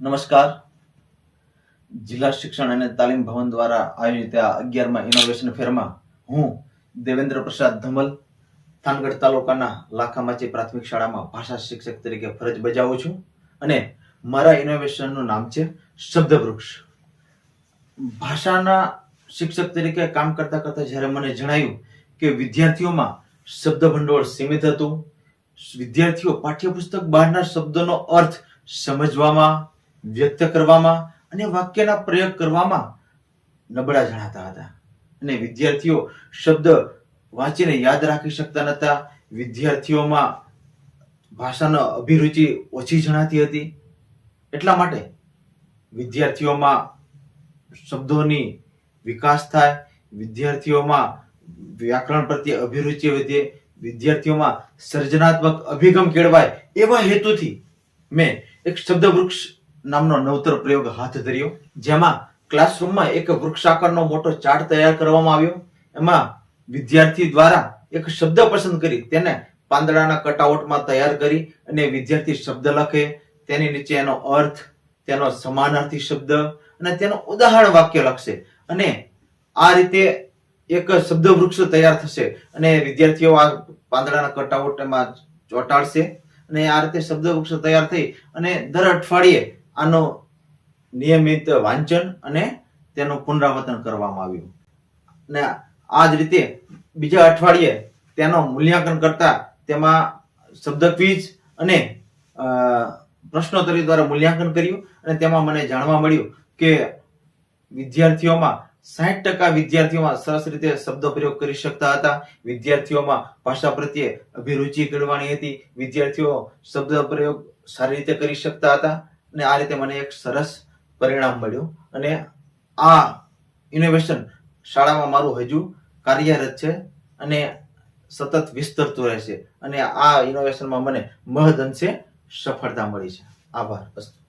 નમસ્કાર. જિલ્લા શિક્ષણ અને તાલીમ ભવન દ્વારા આયોજિત આ અગિયારમાં ઇનોવેશન ફેરમાં હું દેવેન્દ્ર પ્રસાદ ધમલ થાનગઢ તાલુકાના લાખામાચી પ્રાથમિક શાળામાં ભાષા શિક્ષક તરીકે ફરજ બજાવું છું અને મારા ઇનોવેશનનું નામ છે શબ્દવૃક્ષ. ભાષાના શિક્ષક તરીકે કામ કરતા કરતા જ્યારે મને જણાયું કે વિદ્યાર્થીઓમાં શબ્દ ભંડોળ સીમિત હતું, વિદ્યાર્થીઓ પાઠ્યપુસ્તક બહારના શબ્દોનો અર્થ સમજવામાં વ્યક્ત કરવામાં અને વાક્યના પ્રયોગ કરવામાં નબળા જણાતા હતા. અને વિદ્યાર્થીઓ શબ્દ વાંચીને યાદ રાખી શકતા નહોતા. વિદ્યાર્થીઓમાં ભાષાનો અભિરુચિ ઓછી જણાતી હતી. એટલા માટે વિદ્યાર્થીઓમાં શબ્દોની વિકાસ થાય, વિદ્યાર્થીઓમાં વ્યાકરણ પ્રત્યે અભિરુચિ વધે, વિદ્યાર્થીઓમાં સર્જનાત્મક અભિગમ કેળવાય એવા હેતુથી મેં એક શબ્દ વૃક્ષ નામનો નવતર પ્રયોગ હાથ ધર્યો. જેમાં ક્લાસરૂમમાં એક વૃક્ષ આકારનો મોટો ચાર્ટ તૈયાર કરવામાં આવ્યો. એમાં વિદ્યાર્થી દ્વારા એક શબ્દ પસંદ કરી તેને પાંદડાના કટઆઉટમાં તૈયાર કરી અને વિદ્યાર્થી શબ્દ લખે. તેની નીચે એનો અર્થ, તેનો સમાનાર્થી શબ્દ અને તેનો ઉદાહરણ વાક્ય લખશે. અને આ રીતે એક શબ્દ વૃક્ષ તૈયાર થશે અને વિદ્યાર્થીઓ આ પાંદડાના કટઆઉટમાં ચોંટાડશે. અને આ રીતે શબ્દ વૃક્ષ તૈયાર થઈ અને દર અઠવાડિયે આનો નિયમિત વાંચન અને તેનું પુનરાવર્તન કરવામાં આવ્યું. અને આ જ રીતે બીજા અઠવાડિયે તેનો મૂલ્યાંકન કરતા તેમાં શબ્દ ક્વિઝ અને પ્રશ્નોત્તરી દ્વારા મૂલ્યાંકન કર્યું અને તેમાં મને જાણવા મળ્યું કે વિદ્યાર્થીઓમાં સાઠ ટકા વિદ્યાર્થીઓમાં સરસ રીતે શબ્દ પ્રયોગ કરી શકતા હતા. વિદ્યાર્થીઓમાં ભાષા પ્રત્યે અભિરુચિ કરવાની હતી. વિદ્યાર્થીઓ શબ્દ પ્રયોગ સારી રીતે કરી શકતા હતા. અને આ રીતે મને એક સરસ પરિણામ મળ્યું. અને આ ઇનોવેશન શાળામાં મારું હજુ કાર્યરત છે અને સતત વિસ્તરતું રહેશે. અને આ ઇનોવેશનમાં મને મહદ અંશે સફળતા મળી છે. આભાર. અસ્તુ